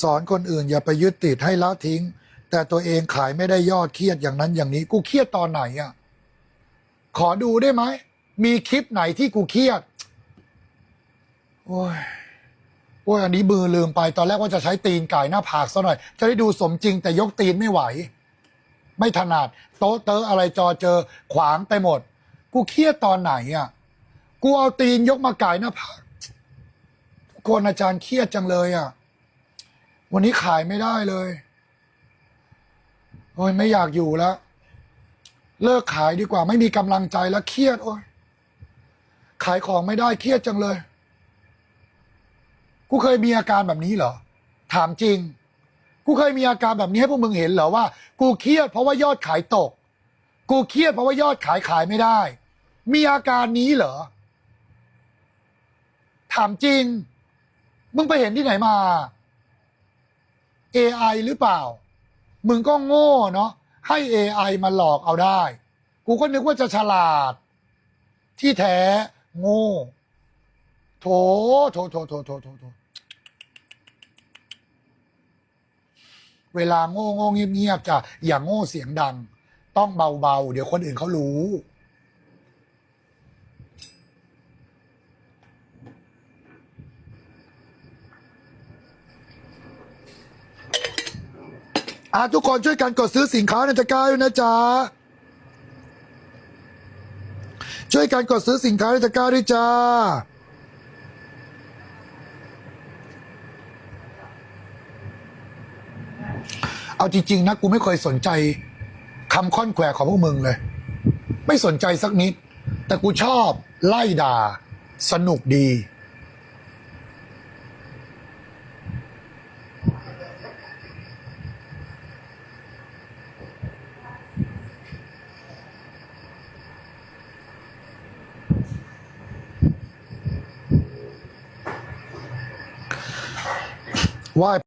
สอนคนอื่นอย่าไปยึดติดให้ละทิ้ง แต่ตัวเองขายไม่ได้ยอดเครียดอย่างนั้นอย่างนี้ กูเครียดตอนไหนอะขอดูได้ไหม มีคลิปไหนที่กูเครียด โอ้ยโอ้ยอันนี้มือลืมไปตอนแรกว่าจะใช้ตีนไก่หน้าผากซะหน่อย จะได้ดูสมจริงแต่ยกตีนไม่ไหว ไม่ถนัดโต๊ะเตออะไรจอเจอขวางไปหมด กูเครียดตอนไหนอะกูเอาตีนยกมาไก่หน้าผากทุกคนอาจารย์เครียดจังเลยอะ วันนี้ขายไม่ได้เลยโอ้ยไม่อยากอยู่แล้ว เลิกขายดีกว่า ไม่มีกำลังใจแล้วเครียดโอ้ยขายของไม่ได้เครียดจังเลย กูเคยมีอาการแบบนี้เหรอ ถามจริง กูเคยมีอาการแบบนี้ให้พวกมึงเห็นเหรอว่า กูเครียดเพราะว่ายอดขายตก กูเครียดเพราะว่ายอดขายขายไม่ได้ มีอาการนี้เหรอ ถามจริง มึงไปเห็นที่ไหนมา AI หรือเปล่า มึงก็โง่เนาะให้ AI มาหลอกเอาได้ กูก็นึกว่าจะฉลาด ที่แท้โง่ โถโถโถโถโถโถโถเวลาโง่โง่เงียบๆจะอย่าโง่เสียงดัง ต้องเบาๆ เดี๋ยวคนอื่นเขารู้ อะทุกคนช่วยกันกดซื้อสินค้าในตะกร้าด้วยนะจ๊ะ ช่วยกันกดซื้อสินค้าในตะกร้าด้วยจ้า เอาจริง ๆ นะ กูไม่เคยสนใจคำค่อนแขวของพวกมึงเลย ไม่สนใจสักนิด แต่กูชอบไล่ด่า สนุกดี ไหว้